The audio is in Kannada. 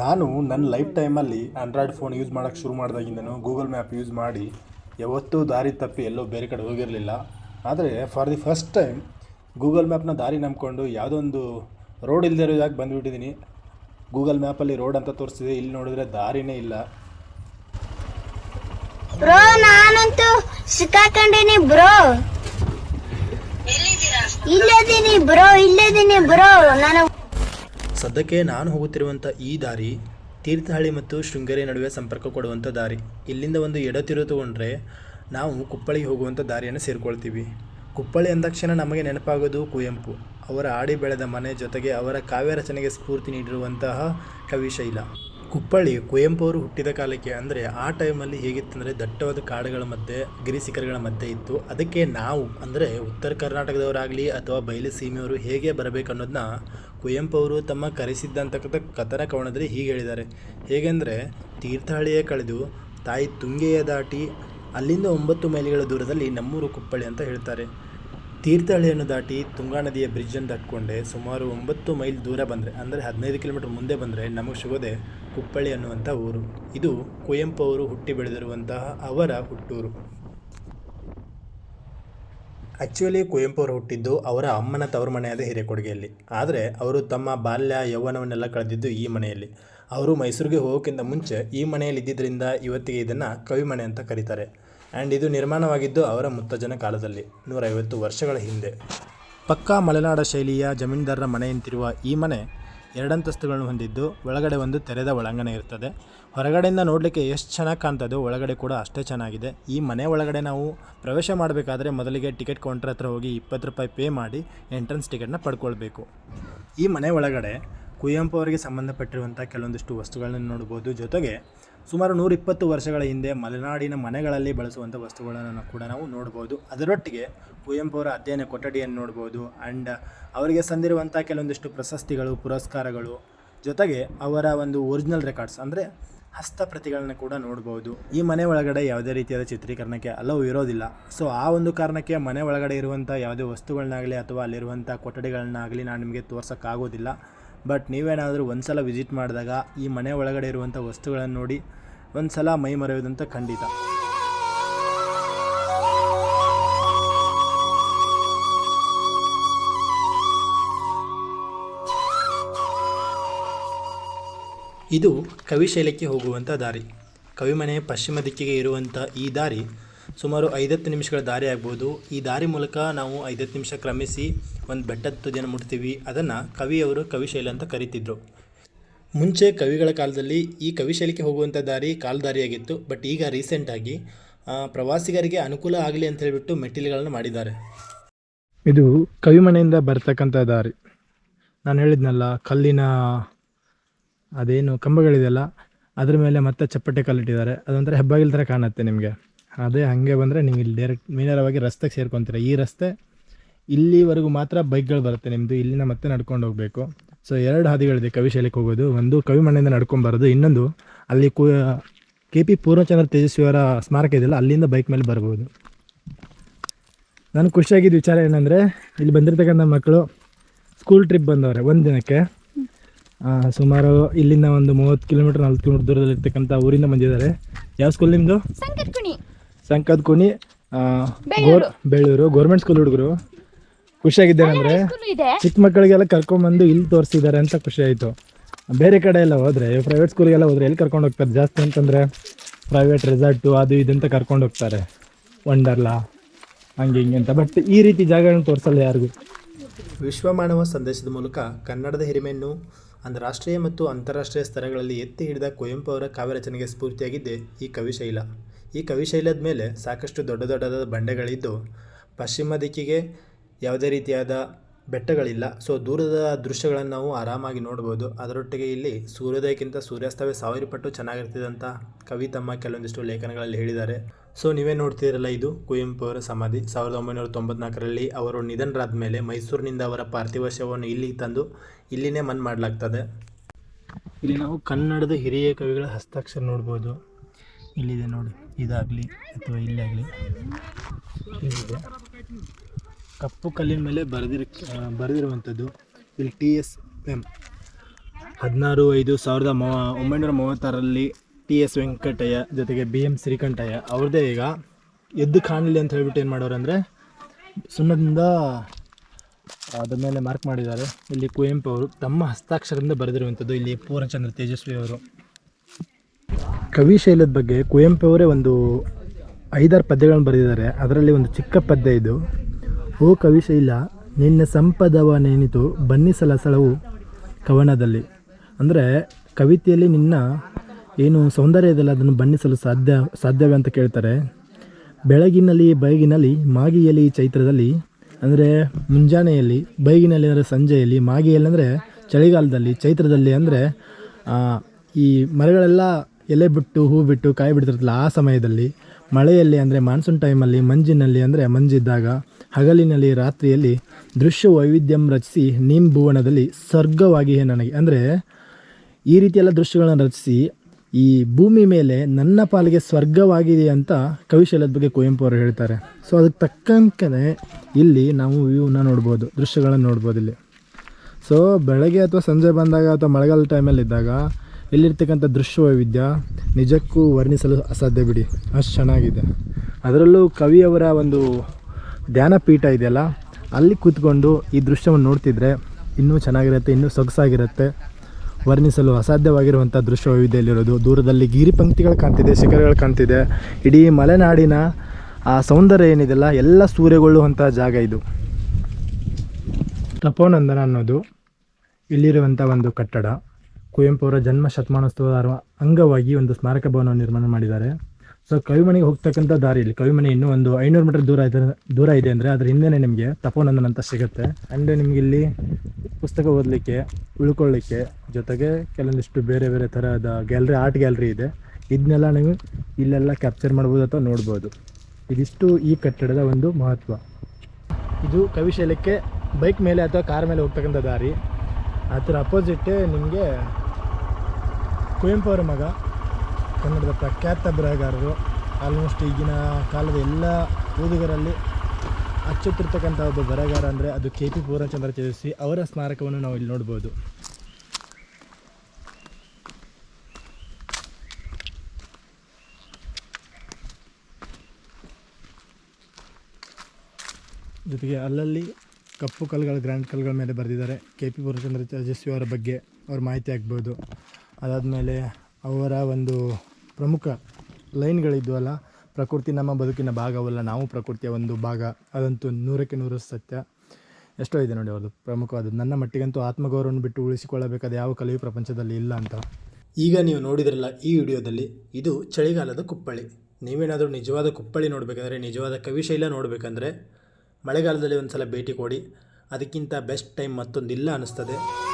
ನಾನು ನನ್ನ ಲೈಫ್ ಟೈಮಲ್ಲಿ ಆಂಡ್ರಾಯ್ಡ್ ಫೋನ್ ಯೂಸ್ ಮಾಡೋಕ್ಕೆ ಶುರು ಮಾಡಿದಾಗಿಂದನು ಗೂಗಲ್ ಮ್ಯಾಪ್ ಯೂಸ್ ಮಾಡಿ ಯಾವತ್ತೂ ದಾರಿ ತಪ್ಪಿ ಎಲ್ಲೋ ಬೇರೆ ಕಡೆ ಹೋಗಿರಲಿಲ್ಲ. ಆದರೆ for the first time Google ಮ್ಯಾಪ್ನ ದಾರಿ ನಂಬ್ಕೊಂಡು ಯಾವುದೋ ಒಂದು ರೋಡ್ ಇಲ್ಲದೆ ಇರೋ ಜಾಗ ಬಂದುಬಿಟ್ಟಿದ್ದೀನಿ. ಗೂಗಲ್ ಮ್ಯಾಪಲ್ಲಿ ರೋಡ್ ಅಂತ ತೋರಿಸ್ತಿದೆ. ಇಲ್ಲಿ ನೋಡಿದ್ರೆ ದಾರಿನೇ ಇಲ್ಲ. ಬ್ರೋ ನಾನಂತೂ ಸಿಕ್ಕಾಕೊಂಡಿನಿ ಬ್ರೋ. ಇಲ್ಲದೀನಿ ಬ್ರೋ ಇಲ್ಲದೀನಿ ಬ್ರೋ. ನಾನು ಸದ್ಯಕ್ಕೆ ನಾನು ಹೋಗುತ್ತಿರುವಂಥ ಈ ದಾರಿ ತೀರ್ಥಹಳ್ಳಿ ಮತ್ತು ಶೃಂಗೇರಿ ನಡುವೆ ಸಂಪರ್ಕ ಕೊಡುವಂಥ ದಾರಿ. ಇಲ್ಲಿಂದ ಒಂದು ಎಡತಿರು ತಗೊಂಡ್ರೆ ನಾವು ಕುಪ್ಪಳಿಗೆ ಹೋಗುವಂಥ ದಾರಿಯನ್ನು ಸೇರಿಕೊಳ್ತೀವಿ. ಕುಪ್ಪಳಿ ಅಂದಾಕ್ಷಣ ನಮಗೆ ನೆನಪಾಗೋದು ಕುವೆಂಪು. ಅವರ ಆಡಿ ಬೆಳೆದ ಮನೆ ಜೊತೆಗೆ ಅವರ ಕಾವ್ಯ ರಚನೆಗೆ ಸ್ಫೂರ್ತಿ ನೀಡಿರುವಂತಹ ಕವಿಶೈಲ. ಕುಪ್ಪಳ್ಳಿ ಕುವೆಂಪು ಅವರು ಹುಟ್ಟಿದ ಕಾಲಕ್ಕೆ ಅಂದರೆ ಆ ಟೈಮಲ್ಲಿ ಹೇಗಿತ್ತಂದರೆ ದಟ್ಟವಾದ ಕಾಡುಗಳ ಮಧ್ಯೆ, ಗಿರಿ ಶಿಖರಗಳ ಮಧ್ಯೆ ಇತ್ತು. ಅದಕ್ಕೆ ನಾವು ಅಂದರೆ ಉತ್ತರ ಕರ್ನಾಟಕದವರಾಗಲಿ ಅಥವಾ ಬಯಲು ಸೀಮೆಯವರು ಹೇಗೆ ಬರಬೇಕು ಅನ್ನೋದನ್ನ ಕುವೆಂಪು ಅವರು ತಮ್ಮ ಕರೆಸಿದ್ದಂತಕ್ಕಂಥ ಕಥನ ಕವನದಲ್ಲಿ ಹೀಗೆ ಹೇಳಿದ್ದಾರೆ. ಹೇಗೆಂದರೆ, ತೀರ್ಥಹಳ್ಳಿಯೇ ಕಳೆದು ತಾಯಿ ತುಂಗೆಯ ದಾಟಿ ಅಲ್ಲಿಂದ ಒಂಬತ್ತು ಮೈಲಿಗಳ ದೂರದಲ್ಲಿ ನಮ್ಮೂರು ಕುಪ್ಪಳ್ಳಿ ಅಂತ ಹೇಳ್ತಾರೆ. ತೀರ್ಥಹಳ್ಳಿಯನ್ನು ದಾಟಿ ತುಂಗಾ ನದಿಯ ಬ್ರಿಡ್ಜನ್ನು ದಾಟ್ಕೊಂಡೆ ಸುಮಾರು ಒಂಬತ್ತು ಮೈಲ್ ದೂರ ಬಂದರೆ, ಅಂದರೆ ಹದಿನೈದು ಕಿಲೋಮೀಟರ್ ಮುಂದೆ ಬಂದರೆ ನಮಗೆ ಸಿಗೋದೆ ಕುಪ್ಪಳ್ಳಿ ಅನ್ನುವಂಥ ಊರು. ಇದು ಕುವೆಂಪು ಅವರು ಹುಟ್ಟಿ ಬೆಳೆದಿರುವಂತಹ ಅವರ ಹುಟ್ಟೂರು. ಆ್ಯಕ್ಚುಲಿ ಕುವೆಂಪು ಅವರು ಹುಟ್ಟಿದ್ದು ಅವರ ಅಮ್ಮನ ತವರು ಮನೆಯಾದ ಹಿರೇಕೊಡುಗೆಯಲ್ಲಿ. ಆದರೆ ಅವರು ತಮ್ಮ ಬಾಲ್ಯ, ಯೌವನವನ್ನೆಲ್ಲ ಕಳೆದಿದ್ದು ಈ ಮನೆಯಲ್ಲಿ. ಅವರು ಮೈಸೂರಿಗೆ ಹೋಗೋಕ್ಕಿಂತ ಮುಂಚೆ ಈ ಮನೆಯಲ್ಲಿ ಇದ್ದಿದ್ದರಿಂದ ಇವತ್ತಿಗೆ ಇದನ್ನು ಕವಿಮನೆ ಅಂತ ಕರೀತಾರೆ. ಆ್ಯಂಡ್ ಇದು ನಿರ್ಮಾಣವಾಗಿದ್ದು ಅವರ ಮುತ್ತಜ್ಜನ ಕಾಲದಲ್ಲಿ, ನೂರೈವತ್ತು ವರ್ಷಗಳ ಹಿಂದೆ. ಪಕ್ಕಾ ಮಲೆನಾಡ ಶೈಲಿಯ ಜಮೀನ್ದಾರರ ಮನೆಯಂತಿರುವ ಈ ಮನೆ ಎರಡಂತಸ್ತುಗಳನ್ನು ಹೊಂದಿದ್ದು ಒಳಗಡೆ ಒಂದು ತೆರೆದ ಒಳಾಂಗಣ ಇರ್ತದೆ. ಹೊರಗಡೆಯಿಂದ ನೋಡಲಿಕ್ಕೆ ಎಷ್ಟು ಚೆನ್ನಾಗಿ ಕಾಣ್ತದೋ ಒಳಗಡೆ ಕೂಡ ಅಷ್ಟೇ ಚೆನ್ನಾಗಿದೆ. ಈ ಮನೆ ಒಳಗಡೆ ನಾವು ಪ್ರವೇಶ ಮಾಡಬೇಕಾದ್ರೆ ಮೊದಲಿಗೆ ಟಿಕೆಟ್ ಕೌಂಟರ್ ಹತ್ರ ಹೋಗಿ ಇಪ್ಪತ್ತು ರೂಪಾಯಿ ಪೇ ಮಾಡಿ ಎಂಟ್ರೆನ್ಸ್ ಟಿಕೆಟ್ನ ಪಡ್ಕೊಳ್ಬೇಕು. ಈ ಮನೆ ಒಳಗಡೆ ಕುವೆಂಪು ಅವರಿಗೆ ಸಂಬಂಧಪಟ್ಟಿರುವಂಥ ಕೆಲವೊಂದಿಷ್ಟು ವಸ್ತುಗಳನ್ನು ನೋಡ್ಬೋದು. ಜೊತೆಗೆ ಸುಮಾರು ನೂರಿಪ್ಪತ್ತು ವರ್ಷಗಳ ಹಿಂದೆ ಮಲೆನಾಡಿನ ಮನೆಗಳಲ್ಲಿ ಬಳಸುವಂಥ ವಸ್ತುಗಳನ್ನು ಕೂಡ ನಾವು ನೋಡ್ಬೋದು. ಅದರೊಟ್ಟಿಗೆ ಕುವೆಂಪು ಅವರ ಅಧ್ಯಯನ ಕೊಠಡಿಯನ್ನು ನೋಡ್ಬೋದು ಆ್ಯಂಡ್ ಅವರಿಗೆ ಸಂದಿರುವಂಥ ಕೆಲವೊಂದಿಷ್ಟು ಪ್ರಶಸ್ತಿಗಳು, ಪುರಸ್ಕಾರಗಳು, ಜೊತೆಗೆ ಅವರ ಒಂದು ಒರಿಜಿನಲ್ ರೆಕಾರ್ಡ್ಸ್ ಅಂದರೆ ಹಸ್ತಪ್ರತಿಗಳನ್ನು ಕೂಡ ನೋಡ್ಬೋದು. ಈ ಮನೆ ಒಳಗಡೆ ಯಾವುದೇ ರೀತಿಯಾದ ಚಿತ್ರೀಕರಣಕ್ಕೆ ಅಲವು ಇರೋದಿಲ್ಲ. ಸೊ ಆ ಒಂದು ಕಾರಣಕ್ಕೆ ಮನೆ ಒಳಗಡೆ ಇರುವಂಥ ಯಾವುದೇ ವಸ್ತುಗಳನ್ನಾಗಲಿ ಅಥವಾ ಅಲ್ಲಿರುವಂಥ ಕೊಠಡಿಗಳನ್ನಾಗಲಿ ನಾನು ನಿಮಗೆ ತೋರ್ಸೋಕ್ಕಾಗೋದಿಲ್ಲ. ಬಟ್ ನೀವೇನಾದರೂ ಒಂದು ಸಲ ವಿಸಿಟ್ ಮಾಡಿದಾಗ ಈ ಮನೆ ಒಳಗಡೆ ಇರುವಂಥ ವಸ್ತುಗಳನ್ನು ನೋಡಿ ಒಂದು ಸಲ ಮೈ ಮರೆಯೋದಂತ ಖಂಡಿತ. ಇದು ಕವಿಶೈಲಕ್ಕೆ ಹೋಗುವಂಥ ದಾರಿ. ಕವಿಮನೆ ಪಶ್ಚಿಮ ದಿಕ್ಕಿಗೆ ಇರುವಂಥ ಈ ದಾರಿ ಸುಮಾರು ಐದತ್ತು ನಿಮಿಷಗಳ ದಾರಿ ಆಗ್ಬೋದು. ಈ ದಾರಿ ಮೂಲಕ ನಾವು ಐದತ್ತು ನಿಮಿಷ ಕ್ರಮಿಸಿ ಒಂದು ಬೆಟ್ಟದ ತುದಿಯನ್ನು ಮುಟ್ತೀವಿ. ಅದನ್ನು ಕವಿಯವರು ಕವಿಶೈಲಿ ಅಂತ ಕರೀತಿದ್ರು. ಮುಂಚೆ ಕವಿಗಳ ಕಾಲದಲ್ಲಿ ಈ ಕವಿಶೈಲಿಗೆ ಹೋಗುವಂಥ ದಾರಿ ಕಾಲ್ದಾರಿಯಾಗಿತ್ತು ಬಟ್ ಈಗ ರೀಸೆಂಟಾಗಿ ಪ್ರವಾಸಿಗರಿಗೆ ಅನುಕೂಲ ಆಗಲಿ ಅಂತ ಹೇಳಿಬಿಟ್ಟು ಮೆಟ್ಟಿಲುಗಳನ್ನು ಮಾಡಿದ್ದಾರೆ. ಇದು ಕವಿಮನೆಯಿಂದ ಬರ್ತಕ್ಕಂಥ ದಾರಿ. ನಾನು ಹೇಳಿದ್ನಲ್ಲ, ಕಲ್ಲಿನ ಅದೇನು ಕಂಬಗಳಿದೆಯಲ್ಲ, ಅದ್ರ ಮೇಲೆ ಮತ್ತೆ ಚಪ್ಪಟೆ ಕಲ್ಲಿಟ್ಟಿದ್ದಾರೆ. ಅದೊಂಥರ ಹೆಬ್ಬಾಗಿಲ್ ಥರ ಕಾಣುತ್ತೆ ನಿಮಗೆ. ಅದೇ ಹಾಗೆ ಬಂದರೆ ನೀವು ಇಲ್ಲಿ ಡೈರೆಕ್ಟ್ ನೇರವಾಗಿ ರಸ್ತೆಗೆ ಸೇರ್ಕೊತೀರ. ಈ ರಸ್ತೆ ಇಲ್ಲಿವರೆಗೂ ಮಾತ್ರ ಬೈಕ್ಗಳು ಬರುತ್ತೆ ನಿಮ್ಮದು ಇಲ್ಲಿನ ಮತ್ತೆ ನಡ್ಕೊಂಡು ಹೋಗಬೇಕು. ಸೊ ಎರಡು ಹಾದಿಗಳಿದೆ ಕವಿಶೈಲಿಗೆ ಹೋಗೋದು. ಒಂದು ಕವಿಮನೆಯಿಂದ ನಡ್ಕೊಂಡು ಬರೋದು. ಇನ್ನೊಂದು ಅಲ್ಲಿ ಕು ಕೆ ಪಿ ಪೂರ್ಣಚಂದ್ರ ತೇಜಸ್ವಿಯವರ ಸ್ಮಾರಕ ಇದೆಯಲ್ಲ, ಅಲ್ಲಿಂದ ಬೈಕ್ ಮೇಲೆ ಬರ್ಬೋದು. ನಾನು ಖುಷಿಯಾಗಿದ್ದ ವಿಚಾರ ಏನಂದರೆ, ಇಲ್ಲಿ ಬಂದಿರತಕ್ಕಂಥ ಮಕ್ಕಳು ಸ್ಕೂಲ್ ಟ್ರಿಪ್ ಬಂದವ್ರೆ, ಒಂದು ದಿನಕ್ಕೆ. ಸುಮಾರು ಇಲ್ಲಿಂದ ಒಂದು ಮೂವತ್ತು ಕಿಲೋಮೀಟರ್ ನಲ್ವತ್ತು ಕಿಲೋಮೀಟರ್ ದೂರದಲ್ಲಿ ಇರ್ತಕ್ಕಂಥ ಊರಿಂದ ಬಂದಿದ್ದಾರೆ. ಯಾವ ಸ್ಕೂಲ್ ನಿಮ್ಮದು ಸಂಕಟ್ಕುಣಿ ಸಂಕದ್ ಕುಣಿ ಆ, ಗೋರ್ ಬೆಳ್ಳೂರು ಗೌರ್ಮೆಂಟ್ ಸ್ಕೂಲ್ ಹುಡುಗರು. ಖುಷಿಯಾಗಿದ್ದೇನೆಂದ್ರೆ ಚಿಕ್ಕ ಮಕ್ಕಳಿಗೆಲ್ಲ ಕರ್ಕೊಂಬಂದು ಇಲ್ಲಿ ತೋರಿಸಿದ್ದಾರೆ ಅಂತ ಖುಷಿ ಆಯಿತು. ಬೇರೆ ಕಡೆ ಎಲ್ಲ ಹೋದರೆ ಪ್ರೈವೇಟ್ ಸ್ಕೂಲಿಗೆಲ್ಲ ಹೋದರೆ ಎಲ್ಲಿ ಕರ್ಕೊಂಡು ಹೋಗ್ತಾರೆ? ಜಾಸ್ತಿ ಅಂತಂದರೆ ಪ್ರೈವೇಟ್ ರೆಸಾರ್ಟು ಅದು ಇದು ಅಂತ ಕರ್ಕೊಂಡು ಹೋಗ್ತಾರೆ. ವಂಡರ್ಲಾ ಹಂಗೆ ಹಿಂಗೆ ಅಂತ. ಬಟ್ ಈ ರೀತಿ ಜಾಗಗಳನ್ನ ತೋರಿಸಲ್ಲ ಯಾರಿಗೂ. ವಿಶ್ವ ಮಾನವ ಸಂದೇಶದ ಮೂಲಕ ಕನ್ನಡದ ಹಿರಿಮೆಯನ್ನು ಅಂತಾರಾಷ್ಟ್ರೀಯ ಮತ್ತು ಅಂತಾರಾಷ್ಟ್ರೀಯ ಸ್ತರಗಳಲ್ಲಿ ಎತ್ತಿ ಹಿಡಿದ ಕುವೆಂಪು ಅವರ ಕಾವ್ಯ ರಚನೆಗೆ ಸ್ಫೂರ್ತಿಯಾಗಿದ್ದೆ ಈ ಕವಿಶೈಲ. ಈ ಕವಿಶೈಲದ ಮೇಲೆ ಸಾಕಷ್ಟು ದೊಡ್ಡ ದೊಡ್ಡದಾದ ಬಂಡೆಗಳಿದ್ದು, ಪಶ್ಚಿಮ ದಿಕ್ಕಿಗೆ ಯಾವುದೇ ರೀತಿಯಾದ ಬೆಟ್ಟಗಳಿಲ್ಲ. ಸೊ, ದೂರದ ದೃಶ್ಯಗಳನ್ನು ನಾವು ಆರಾಮಾಗಿ ನೋಡ್ಬೋದು. ಅದರೊಟ್ಟಿಗೆ ಇಲ್ಲಿ ಸೂರ್ಯೋದಯಕ್ಕಿಂತ ಸೂರ್ಯಾಸ್ತವೇ ಸಾವಿರ ಪಟ್ಟು ಚೆನ್ನಾಗಿರ್ತದೆ ಅಂತ ಕವಿ ತಮ್ಮ ಕೆಲವೊಂದಿಷ್ಟು ಲೇಖನಗಳಲ್ಲಿ ಹೇಳಿದ್ದಾರೆ. ಸೊ, ನೀವೇ ನೋಡ್ತಿರಲ್ಲ ಇದು ಕುವೆಂಪು ಅವರ ಸಮಾಧಿ. ಸಾವಿರದ ಒಂಬೈನೂರ ತೊಂಬತ್ನಾಲ್ಕರಲ್ಲಿ ಅವರು ನಿಧನರಾದ ಮೇಲೆ ಮೈಸೂರಿನಿಂದ ಅವರ ಪಾರ್ಥಿವ ಶವವನ್ನು ಇಲ್ಲಿಗೆ ತಂದು ಇಲ್ಲಿನೇ ಮನ್ ಮಾಡಲಾಗ್ತದೆ. ಇಲ್ಲಿ ನಾವು ಕನ್ನಡದ ಹಿರಿಯ ಕವಿಗಳ ಹಸ್ತಾಕ್ಷರ ನೋಡ್ಬೋದು. ಇಲ್ಲಿದೆ ನೋಡಿ. ಇದಾಗಲಿ ಅಥವಾ ಇಲ್ಲಾಗಲಿ ಇಲ್ಲಿದೆ ಕಪ್ಪು ಕಲ್ಲಿನ ಮೇಲೆ ಬರೆದಿರ ಬರೆದಿರುವಂಥದ್ದು ಇಲ್ಲಿ ಟಿ ಎಸ್ ಎಂ ಹದಿನಾರು ಐದು ಸಾವಿರದ ಮೂ ಒಂಬೈನೂರ ಮೂವತ್ತಾರರಲ್ಲಿ ಟಿ ಎಸ್ ವೆಂಕಟಯ್ಯ ಜೊತೆಗೆ ಬಿ ಎಂ ಶ್ರೀಕಂಠಯ್ಯ. ಅವ್ರದ್ದೇ ಈಗ ಎದ್ದು ಕಾಣಲಿ ಅಂತ ಹೇಳ್ಬಿಟ್ಟು ಏನು ಮಾಡೋರು ಅಂದರೆ ಸುಣ್ಣದಿಂದ ಅದರ ಮೇಲೆ ಮಾರ್ಕ್ ಮಾಡಿದ್ದಾರೆ. ಇಲ್ಲಿ ಕುವೆಂಪು ಅವರು ತಮ್ಮ ಹಸ್ತಾಕ್ಷರದಿಂದ ಬರೆದಿರುವಂಥದ್ದು ಇಲ್ಲಿ ಪೂರ್ಣಚಂದ್ರ ತೇಜಸ್ವಿ ಅವರು. ಕವಿಶೈಲದ ಬಗ್ಗೆ ಕುವೆಂಪು ಅವರೇ ಒಂದು ಐದಾರು ಪದ್ಯಗಳನ್ನು ಬರೆದಿದ್ದಾರೆ. ಅದರಲ್ಲಿ ಒಂದು ಚಿಕ್ಕ ಪದ್ಯ ಇದು. ಓ ಕವಿಶೈಲ ನಿನ್ನ ಸಂಪದವ ನೇನಿತು ಬನ್ನಿಸಲ ಸಳವು ಕವನದಲ್ಲಿ. ಅಂದರೆ ಕವಿತೆಯಲ್ಲಿ ನಿನ್ನ ಏನು ಸೌಂದರ್ಯ ಇದೆಲ್ಲ ಅದನ್ನು ಬಣ್ಣಿಸಲು ಸಾಧ್ಯ, ಸಾಧ್ಯವೇ ಅಂತ ಕೇಳ್ತಾರೆ. ಬೆಳಗಿನಲ್ಲಿ ಬೈಗಿನಲ್ಲಿ ಮಾಗಿಯಲ್ಲಿ ಚೈತ್ರದಲ್ಲಿ, ಅಂದರೆ ಮುಂಜಾನೆಯಲ್ಲಿ ಬೈಗಿನಲ್ಲಿ ಅಂದರೆ ಸಂಜೆಯಲ್ಲಿ, ಮಾಗಿಯಲ್ಲಿ ಅಂದರೆ ಚಳಿಗಾಲದಲ್ಲಿ, ಚೈತ್ರದಲ್ಲಿ ಅಂದರೆ ಈ ಮರಗಳೆಲ್ಲ ಎಲೆ ಬಿಟ್ಟು ಹೂ ಬಿಟ್ಟು ಕಾಯಿ ಬಿಡ್ತಿರ್ತಲ್ಲ ಆ ಸಮಯದಲ್ಲಿ, ಮಳೆಯಲ್ಲಿ ಅಂದರೆ ಮಾನ್ಸೂನ್ ಟೈಮಲ್ಲಿ ಮಂಜಿನಲ್ಲಿ ಅಂದರೆ ಮಂಜಿದ್ದಾಗ, ಹಗಲಿನಲ್ಲಿ, ರಾತ್ರಿಯಲ್ಲಿ ದೃಶ್ಯ ವೈವಿಧ್ಯಂ ರಚಿಸಿ ನಿಮ್ಮ ಭುವನದಲ್ಲಿ ಸ್ವರ್ಗವಾಗಿಯೇ ನನಗೆ. ಅಂದರೆ ಈ ರೀತಿಯೆಲ್ಲ ದೃಶ್ಯಗಳನ್ನು ರಚಿಸಿ ಈ ಭೂಮಿ ಮೇಲೆ ನನ್ನ ಪಾಲಿಗೆ ಸ್ವರ್ಗವಾಗಿದೆ ಅಂತ ಕವಿಶೈಲದ ಬಗ್ಗೆ ಕುವೆಂಪು ಅವರು ಹೇಳ್ತಾರೆ. ಸೊ ಅದಕ್ಕೆ ತಕ್ಕಂತೆ ಇಲ್ಲಿ ನಾವು ವ್ಯೂನ ನೋಡ್ಬೋದು, ದೃಶ್ಯಗಳನ್ನು ನೋಡ್ಬೋದು ಇಲ್ಲಿ. ಸೊ ಬೆಳಗ್ಗೆ ಅಥವಾ ಸಂಜೆ ಬಂದಾಗ ಅಥವಾ ಮಳೆಗಾಲದ ಟೈಮಲ್ಲಿ ಇದ್ದಾಗ ಇಲ್ಲಿರ್ತಕ್ಕಂಥ ದೃಶ್ಯ ವೈವಿಧ್ಯ ನಿಜಕ್ಕೂ ವರ್ಣಿಸಲು ಅಸಾಧ್ಯ ಬಿಡಿ. ಅಷ್ಟು ಚೆನ್ನಾಗಿದೆ. ಅದರಲ್ಲೂ ಕವಿಯವರ ಒಂದು ಧ್ಯಾನ ಪೀಠ ಇದೆಯಲ್ಲ, ಅಲ್ಲಿ ಕೂತ್ಕೊಂಡು ಈ ದೃಶ್ಯವನ್ನು ನೋಡ್ತಿದ್ರೆ ಇನ್ನೂ ಚೆನ್ನಾಗಿರುತ್ತೆ, ಇನ್ನೂ ಸೊಗಸಾಗಿರುತ್ತೆ. ವರ್ಣಿಸಲು ಅಸಾಧ್ಯವಾಗಿರುವಂಥ ದೃಶ್ಯ ವೈವಿಧ್ಯದಲ್ಲಿರೋದು ದೂರದಲ್ಲಿ ಗಿರಿ ಪಂಕ್ತಿಗಳು ಕಾಣ್ತಿದೆ, ಶಿಖರಗಳು ಕಾಣ್ತಿದೆ. ಇಡೀ ಮಲೆನಾಡಿನ ಆ ಸೌಂದರ್ಯ ಏನಿದೆಲ್ಲ, ಎಲ್ಲ ಸೂರ್ಯಗೊಳ್ಳುವಂಥ ಜಾಗ ಇದು. ತಪೋನಂದನ ಅನ್ನೋದು ಇಲ್ಲಿರುವಂಥ ಒಂದು ಕಟ್ಟಡ. ಕುವೆಂಪು ಅವರ ಜನ್ಮ ಶತಮಾನೋತ್ಸವದ ಅಂಗವಾಗಿ ಒಂದು ಸ್ಮಾರಕ ಭವನ ನಿರ್ಮಾಣ ಮಾಡಿದ್ದಾರೆ. ಸೊ ಕವಿಮನೆಗೆ ಹೋಗ್ತಕ್ಕಂಥ ದಾರಿಯಲ್ಲಿ ಕವಿಮನೆ ಇನ್ನೂ ಒಂದು ಐನೂರು ಮೀಟರ್ ದೂರ ಇದೆ ದೂರ ಇದೆ ಅಂದರೆ ಅದ್ರ ಹಿಂದೆನೇ ನಿಮಗೆ ತಪೋನಂದನ ಅಂತ ಸಿಗುತ್ತೆ. ಆ್ಯಂಡ್ ನಿಮಗೆ ಇಲ್ಲಿ ಪುಸ್ತಕ ಓದಲಿಕ್ಕೆ, ಉಳ್ಕೊಳ್ಳಿಕ್ಕೆ ಜೊತೆಗೆ ಕೆಲವೊಂದಿಷ್ಟು ಬೇರೆ ಬೇರೆ ಥರದ ಗ್ಯಾಲ್ರಿ ಆರ್ಟ್ ಗ್ಯಾಲ್ರಿ ಇದೆ. ಇದನ್ನೆಲ್ಲ ನೀವು ಇಲ್ಲೆಲ್ಲ ಕ್ಯಾಪ್ಚರ್ ಮಾಡ್ಬೋದು ಅಥವಾ ನೋಡ್ಬೋದು. ಇದಿಷ್ಟು ಈ ಕಟ್ಟಡದ ಒಂದು ಮಹತ್ವ. ಇದು ಕವಿಶೈಲಕ್ಕೆ ಬೈಕ್ ಮೇಲೆ ಅಥವಾ ಕಾರ್ ಮೇಲೆ ಹೋಗ್ತಕ್ಕಂಥ ದಾರಿ. ಅದರ ಅಪೋಸಿಟ್ಟೇ ನಿಮಗೆ ಕುವೆಂಪು ಅವರ ಮಗ, ಕನ್ನಡದ ಪ್ರಖ್ಯಾತ ಬರಹಗಾರರು. ಆಲ್ಮೋಸ್ಟ್ ಈಗಿನ ಕಾಲದ ಎಲ್ಲ ಓದುಗರಲ್ಲಿ ಅಚ್ಚುತ್ತಿರ್ತಕ್ಕಂಥ ಒಬ್ಬ ಬರಹಗಾರ ಅಂದರೆ ಅದು ಕೆ ಪಿ ಪೂರ್ಣಚಂದ್ರ ತೇಜಸ್ವಿ ಅವರ ಸ್ಮಾರಕವನ್ನು ನಾವು ಇಲ್ಲಿ ನೋಡ್ಬೋದು. ಜೊತೆಗೆ ಅಲ್ಲಲ್ಲಿ ಕಪ್ಪು ಕಲ್ಲುಗಳ, ಗ್ರ್ಯಾಂಡ್ ಕಲ್ಲುಗಳ ಮೇಲೆ ಬರೆದಿದ್ದಾರೆ ಕೆ ಪಿ ಪೂರ್ಣಚಂದ್ರ ತೇಜಸ್ವಿ ಅವರ ಬಗ್ಗೆ ಅವ್ರ ಮಾಹಿತಿ ಆಗ್ಬೋದು. ಅದಾದಮೇಲೆ ಅವರ ಒಂದು ಪ್ರಮುಖ ಲೈನ್ಗಳಿದ್ವಲ್ಲ, ಪ್ರಕೃತಿ ನಮ್ಮ ಬದುಕಿನ ಭಾಗವಲ್ಲ, ನಾವು ಪ್ರಕೃತಿಯ ಒಂದು ಭಾಗ. ಅದಂತೂ ನೂರಕ್ಕೆ ನೂರು ಸತ್ಯ. ಎಷ್ಟೋ ಇದೆ ನೋಡಿ ಅವ್ರದ್ದು ಪ್ರಮುಖವಾದದ್ದು ನನ್ನ ಮಟ್ಟಿಗಂತೂ ಆತ್ಮಗೌರವವನ್ನು ಬಿಟ್ಟು ಉಳಿಸಿಕೊಳ್ಳಬೇಕಾದ ಯಾವ ಕಲೆಯೂ ಪ್ರಪಂಚದಲ್ಲಿ ಇಲ್ಲ ಅಂತ. ಈಗ ನೀವು ನೋಡಿದ್ರಲ್ಲ ಈ ವಿಡಿಯೋದಲ್ಲಿ, ಇದು ಚಳಿಗಾಲದ ಕುಪ್ಪಳಿ. ನೀವೇನಾದರೂ ನಿಜವಾದ ಕುಪ್ಪಳಿ ನೋಡಬೇಕಂದ್ರೆ, ನಿಜವಾದ ಕವಿಶೈಲ ನೋಡಬೇಕಂದ್ರೆ, ಮಳೆಗಾಲದಲ್ಲಿ ಒಂದು ಸಲ ಭೇಟಿ ಕೊಡಿ. ಅದಕ್ಕಿಂತ ಬೆಸ್ಟ್ ಟೈಮ್ ಮತ್ತೊಂದಿಲ್ಲ ಅನ್ನಿಸ್ತದೆ